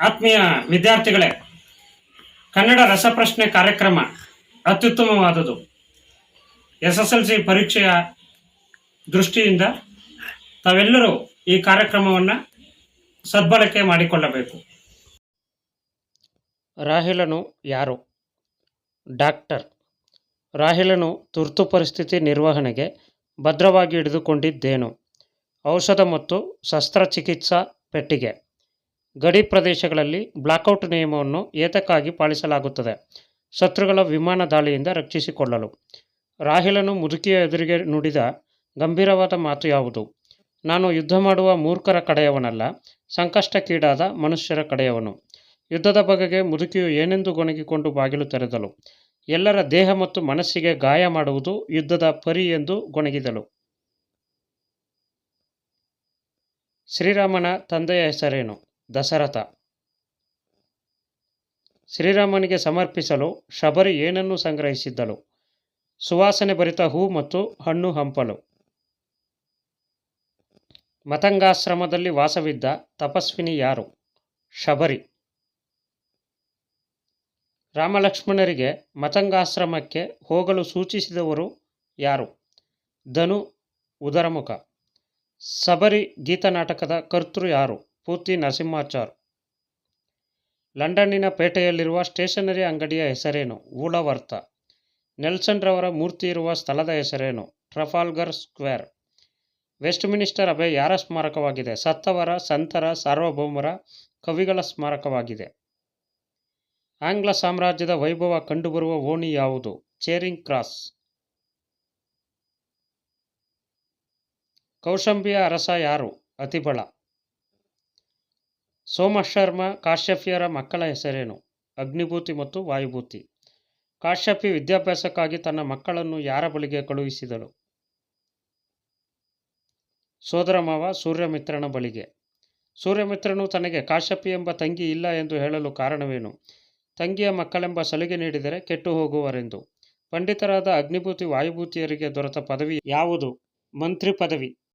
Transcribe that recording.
ಆತ್ಮೀಯ ವಿದ್ಯಾರ್ಥಿಗಳೇ, ಕನ್ನಡ ರಸಪ್ರಶ್ನೆ ಕಾರ್ಯಕ್ರಮ ಅತ್ಯುತ್ತಮವಾದುದು ಎಸ್ ಎಸ್ ಎಲ್ ಸಿ ಪರೀಕ್ಷೆಯ ದೃಷ್ಟಿಯಿಂದ ತಾವೆಲ್ಲರೂ ಈ ಕಾರ್ಯಕ್ರಮವನ್ನು ಸದ್ಬಳಕೆ ಮಾಡಿಕೊಳ್ಳಬೇಕು. ರಾಹಿಲನು ಯಾರು? ಡಾಕ್ಟರ್. ರಾಹಿಲನು ತುರ್ತು ಪರಿಸ್ಥಿತಿ ನಿರ್ವಹಣೆಗೆ ಭದ್ರವಾಗಿ ಹಿಡಿದುಕೊಂಡಿದ್ದೇನು? ಔಷಧ ಮತ್ತು ಶಸ್ತ್ರಚಿಕಿತ್ಸಾ ಪೆಟ್ಟಿಗೆ. ಗಡಿ ಪ್ರದೇಶಗಳಲ್ಲಿ ಬ್ಲಾಕೌಟ್ ನಿಯಮವನ್ನು ಏತಕ್ಕಾಗಿ ಪಾಲಿಸಲಾಗುತ್ತದೆ? ಶತ್ರುಗಳ ವಿಮಾನ ದಾಳಿಯಿಂದ ರಕ್ಷಿಸಿಕೊಳ್ಳಲು. ರಾಹಿಲನು ಮುದುಕಿಯ ಎದುರಿಗೆ ನುಡಿದ ಗಂಭೀರವಾದ ಮಾತು ಯಾವುದು? ನಾನು ಯುದ್ಧ ಮಾಡುವ ಮೂರ್ಖರ ಕಡೆಯವನಲ್ಲ, ಸಂಕಷ್ಟಕ್ಕೀಡಾದ ಮನುಷ್ಯರ ಕಡೆಯವನು. ಯುದ್ಧದ ಬಗೆಗೆ ಮುದುಕಿಯು ಏನೆಂದು ಗೊಣಗಿಕೊಂಡು ಬಾಗಿಲು ತೆರೆದಳು. ಎಲ್ಲರ ದೇಹ ಮತ್ತು ಮನಸ್ಸಿಗೆ ಗಾಯ ಮಾಡುವುದು ಯುದ್ಧದ ಪರಿ ಎಂದು ಗೊಣಗಿದಳು. ಶ್ರೀರಾಮನ ತಂದೆಯ ಹೆಸರೇನು? ದಶರಥ. ಶ್ರೀರಾಮನಿಗೆ ಸಮರ್ಪಿಸಲು ಶಬರಿ ಏನನ್ನು ಸಂಗ್ರಹಿಸಿದ್ದಳು? ಸುವಾಸನೆ ಭರಿತ ಹೂ ಮತ್ತು ಹಣ್ಣು ಹಂಪಲು. ಮತಂಗಾಶ್ರಮದಲ್ಲಿ ವಾಸವಿದ್ದ ತಪಸ್ವಿನಿ ಯಾರು? ಶಬರಿ. ರಾಮಲಕ್ಷ್ಮಣರಿಗೆ ಮತಂಗಾಶ್ರಮಕ್ಕೆ ಹೋಗಲು ಸೂಚಿಸಿದವರು ಯಾರು? ಧನು, ಉದರಮುಖ. ಸಬರಿ ಗೀತನಾಟಕದ ಕರ್ತೃ ಯಾರು? ಪೂತಿ ನರಸಿಂಹಾಚಾರ್. ಲಂಡನ್ನಿನ ಪೇಟೆಯಲ್ಲಿರುವ ಸ್ಟೇಷನರಿ ಅಂಗಡಿಯ ಹೆಸರೇನು? ಊಳವರ್ತ. ನೆಲ್ಸನ್ ರವರ ಮೂರ್ತಿ ಇರುವ ಸ್ಥಳದ ಹೆಸರೇನು? Trafalgar square. ವೆಸ್ಟ್ ಮಿನಿಸ್ಟರ್ ಅಭೆ ಯಾರ ಸ್ಮಾರಕವಾಗಿದೆ? ಸತ್ತವರ, ಸಂತರ, ಸಾರ್ವಭೌಮರ ಕವಿಗಳ ಸ್ಮಾರಕವಾಗಿದೆ. ಆಂಗ್ಲ ಸಾಮ್ರಾಜ್ಯದ ವೈಭವ ಕಂಡುಬರುವ ಓಣಿ ಯಾವುದು? Charing Cross. ಕೌಶಂಬಿಯ ಅರಸ ಯಾರು? ಅತಿಬಳ. ಸೋಮಶರ್ಮ ಕಾಶ್ಯಪಿಯರ ಮಕ್ಕಳ ಹೆಸರೇನು? ಅಗ್ನಿಭೂತಿ ಮತ್ತು ವಾಯುಭೂತಿ. ಕಾಶ್ಯಪಿ ವಿದ್ಯಾಭ್ಯಾಸಕ್ಕಾಗಿ ತನ್ನ ಮಕ್ಕಳನ್ನು ಯಾರ ಬಳಿಗೆ ಕಳುಹಿಸಿದಳು? ಸೋದರ ಮಾವ ಸೂರ್ಯಮಿತ್ರನ ಬಳಿಗೆ. ಸೂರ್ಯಮಿತ್ರನು ತನಗೆ ಕಾಶ್ಯಪಿ ಎಂಬ ತಂಗಿ ಇಲ್ಲ ಎಂದು ಹೇಳಲು ಕಾರಣವೇನು? ತಂಗಿಯ ಮಕ್ಕಳೆಂಬ ಸಲಿಗೆ ನೀಡಿದರೆ ಕೆಟ್ಟು ಹೋಗುವರೆಂದು. ಪಂಡಿತರಾದ ಅಗ್ನಿಭೂತಿ ವಾಯುಭೂತಿಯರಿಗೆ ದೊರೆತ ಪದವಿ ಯಾವುದು? ಮಂತ್ರಿ ಪದವಿ.